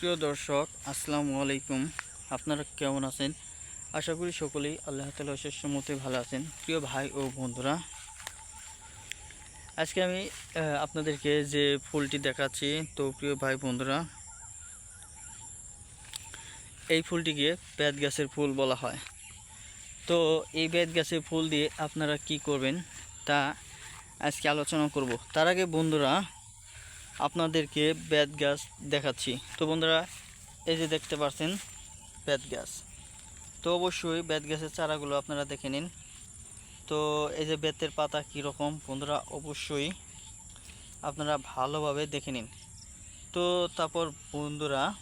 প্রিয় দর্শক, আসসালামু আলাইকুম। আপনারা কেমন আছেন? আশা করি সকলেই আল্লাহ তালা মতে ভালো আছেন। প্রিয় ভাই ও বন্ধুরা, আজকে আমি আপনাদেরকে যে ফুলটি দেখাচ্ছি, তো প্রিয় ভাই বন্ধুরা, এই ফুলটিকে বেত গাছের ফুল বলা হয়। তো এই বেত গাছের ফুল দিয়ে আপনারা কি করবেন তা আজকে আলোচনা করব। তার আগে বন্ধুরা আপনাদেরকে বেত গাছ দেখাচ্ছি। তো বন্ধুরা, এই যে দেখতে পাচ্ছেন বেত গাছ তো অবশ্যই বেত গাছের চারাগুলো আপনারা দেখে নিন। তো এই যে বেতের পাতা কীরকম বন্ধুরা, অবশ্যই আপনারা ভালোভাবে দেখে নিন। তো তারপর বন্ধুরা,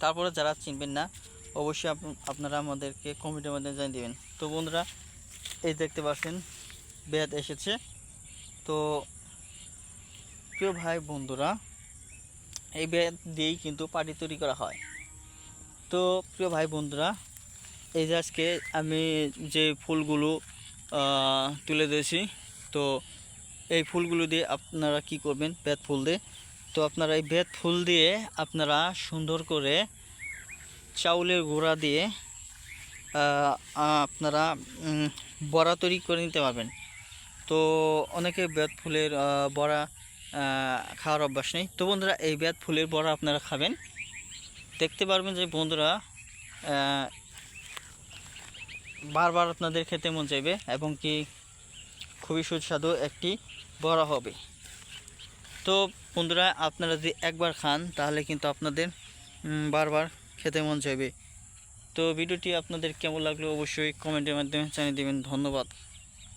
তারপরে যারা চিনবেন না, অবশ্যই আপ- আপনারা আমাদেরকে কমেন্টের মধ্যে জানিয়ে দেবেন। তো বন্ধুরা, এই দেখতে পাচ্ছেন বেত এসেছে। তো প্রিয় ভাই বন্ধুরা, এই বেত দিয়েই কিন্তু পাটি তৈরি করা হয়। তো প্রিয় ভাই বন্ধুরা, এই যে আজকে আমি যে ফুলগুলো তুলে দিয়েছি, তো এই ফুলগুলো দিয়ে আপনারা কি করবেন বেত ফুল দিয়ে? তো আপনারা এই বেত ফুল দিয়ে আপনারা সুন্দর করে চাউলের গুঁড়া দিয়ে আপনারা বড়া তৈরি করে নিতে পারবেন। তো অনেকে বেত ফুলের বড়া খাওয়ার অভ্যাস নেই। তো বন্ধুরা, এই বেত ফুলের বড়া আপনারা খাবেন। দেখতে পারবেন যে বন্ধুরা বারবার আপনাদের খেতে মন চাইবে এবং কি খুবই সুস্বাদু একটি বড়া হবে। তো বন্ধুরা, আপনারা যদি একবার খান, তাহলে কিন্তু আপনাদের বারবার খেতে মন চাইবে। তো ভিডিওটি আপনাদের কেমন লাগল অবশ্যই কমেন্টের মাধ্যমে জানিয়ে দেবেন। ধন্যবাদ।